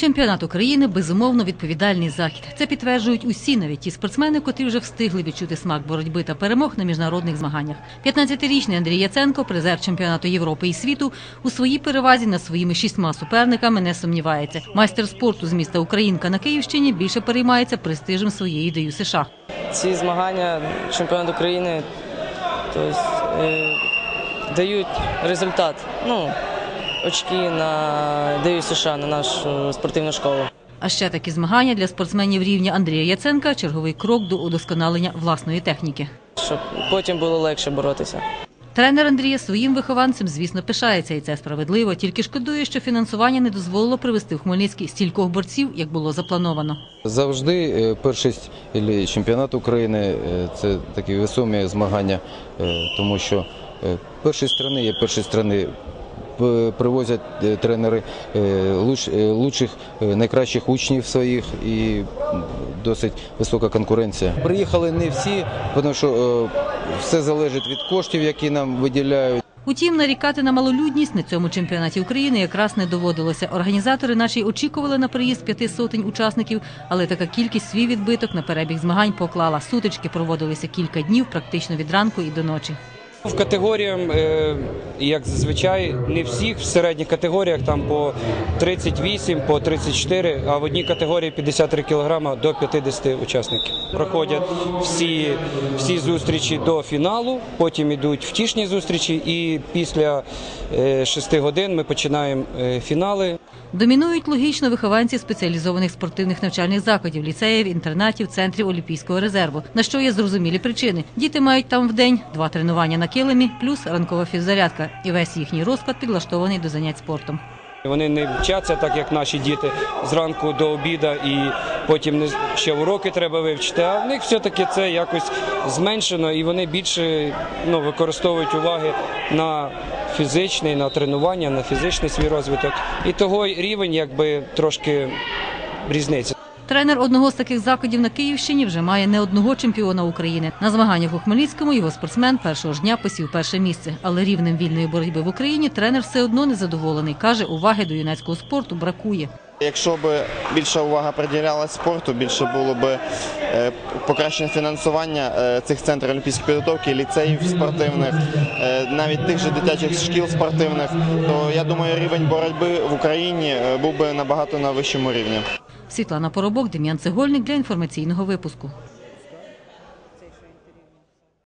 Чемпіонат України безумовно відповідальний захід. Це підтверджують усі, навіть ті спортсмени, котрі вже встигли відчути смак боротьби та перемог на міжнародних змаганнях. 15-річний Андрій Яценко, призер чемпіонату Європи і світу, у своїй перевазі над своїми шістьма суперниками не сумнівається. Майстер спорту з міста Українка на Київщині більше переймається престижем своєї ДЮСШ. США. Ці змагання чемпіонат України тобто, дають результат. Ну, очки на ДЮ США, на нашу спортивну школу. А ще такі змагання для спортсменів рівня Андрія Яценка черговий крок до удосконалення власної техніки. Щоб потім було легше боротися. Тренер Андрія своїм вихованцем, звісно, пишається, і це справедливо. Тільки шкодує, що фінансування не дозволило привести в Хмельницький стількох борців, як було заплановано. Завжди е, першість чемпіонат України е, це такі весомі змагання, е, тому що першість страни є першість страни. П- Привозять е, тренери е, луч- е, лучших, е, найкращих учнів своїх і досить висока конкуренція. Приїхали не всі, тому що е, все залежить від коштів, які нам виділяють. Утім, нарікати на малолюдність на цьому чемпіонаті України якраз не доводилося. Організатори наші очікували на приїзд п'яти сотень учасників, але така кількість свій відбиток на перебіг змагань поклала. Сутички проводилися кілька днів, практично від ранку і до ночі. В категоріям, е, як зазвичай, не всіх в середніх категоріях там по 38, по 34, а в одній категорії 53 кг до 50 учасників. Проходять всі, всі зустрічі до фіналу, потім йдуть втішні зустрічі, і після 6 годин ми починаємо е, фінали. Домінують логічно вихованці спеціалізованих спортивних навчальних закладів, ліцеїв, інтернатів, центрів Олімпійського резерву. На що є зрозумілі причини. Діти мають там в день два тренування на килимі, плюс ранкова фіззарядка, і весь їхній розклад підлаштований до занять спортом. Вони не вчаться так, як наші діти зранку до обіда, і потім ще уроки треба вивчити. А в них все-таки це якось зменшено, і вони більше ну, використовують уваги на фізичний, на тренування, на фізичний свій розвиток. І того рівень якби трошки різниця. Тренер одного з таких закладів на Київщині вже має не одного чемпіона України. На змаганнях у Хмельницькому його спортсмен першого ж дня посів перше місце. Але рівнем вільної боротьби в Україні тренер все одно незадоволений. Каже, уваги до юнацького спорту бракує. Якщо б більша увага приділялась спорту, більше було б е, покращення фінансування е, цих центрів олімпійської підготовки, ліцеїв спортивних, е, навіть тих же дитячих шкіл спортивних, то я думаю, рівень боротьби в Україні був би набагато на вищому рівні. Світлана Поробок, Дем'ян Цегольник для інформаційного випуску.